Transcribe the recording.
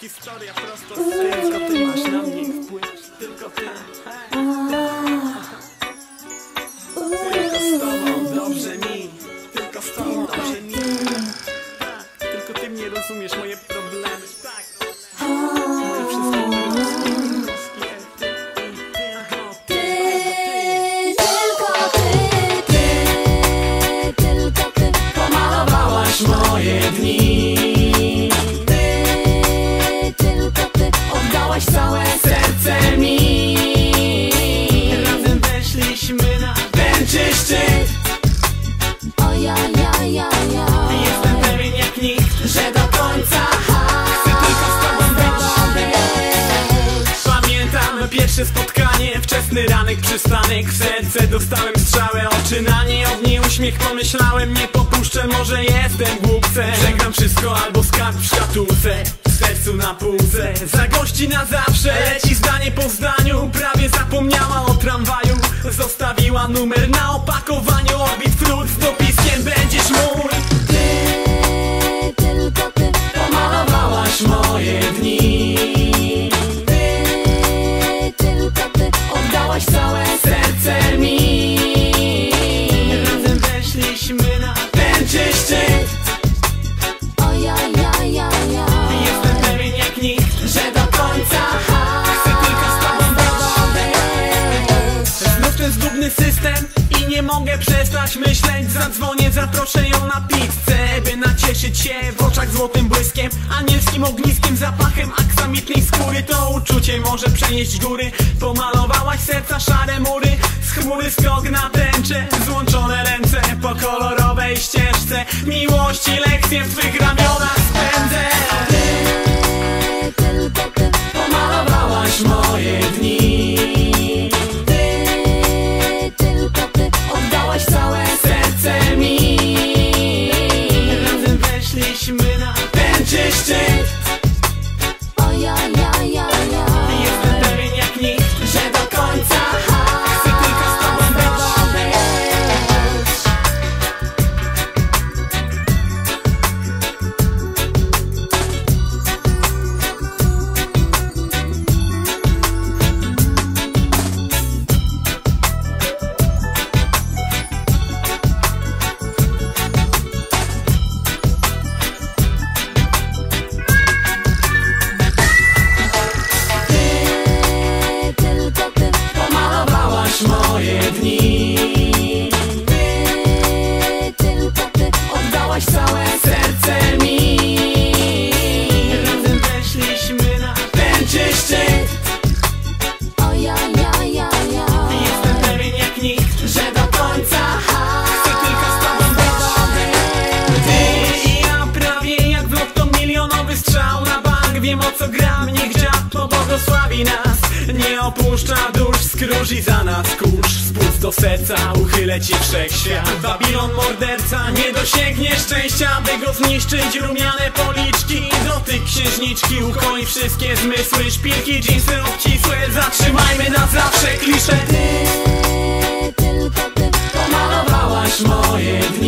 historia prosto z Tylko ty masz na mnie wpływ. Tylko ty Ojajajajaj. Jestem pewien jak nikt że do końca Chcę tylko z tobą być. Pamiętam pierwsze spotkanie, wczesny ranek, przystanek Serce dostałem strzałę, oczy na nie od niej uśmiech Pomyślałem, nie popuszczę, może jestem głupcem Przegram wszystko albo skarb w szkatułce W sercu na półce, za gości na zawsze Leci zdanie po zdaniu, prawie zapomniała o tramwaju Zostawiła numer na opakowaniu Orbit frut z Szczyt? Ojajajajaj. Jestem pewien jak nikt że do końca Chcę tylko z tobą być. Znów ten zgubny system i nie mogę przestać myśleć Zadzwonię, zaproszę ją na pizzę By nacieszyć się w oczach złotym błyskiem Anielskim ogniskiem, zapachem aksamitnej skóry. To uczucie może przenieść góry. Pomalowałaś serca szare mury. Z chmury skok na tęczę Złączone ręce po kolorowej ścieżce. Miłości lekcje w twych ramionach spędzę moje dni. Ty, tylko ty oddałaś całe serce mi. Razem weszliśmy na Ten czy szczyt? Ojajajajaj. Jestem pewien jak nikt że do końca Chcę tylko z tobą być Ty i ja prawie jak w to milionowy strzał na bank Wiem o co gram, niech dziad pobłogosławi nas Nie opuszcza dusz, skróży za nas kurz do serca, uchylę ci wszechświat. Babilon morderca, nie dosięgnie szczęścia By go zniszczyć, rumiane policzki Dotyk księżniczki, ukoi wszystkie zmysły. Szpilki, dżinsy obcisłe, zatrzymajmy na zawsze klisze. Ty, tylko ty pomalowałaś moje dni.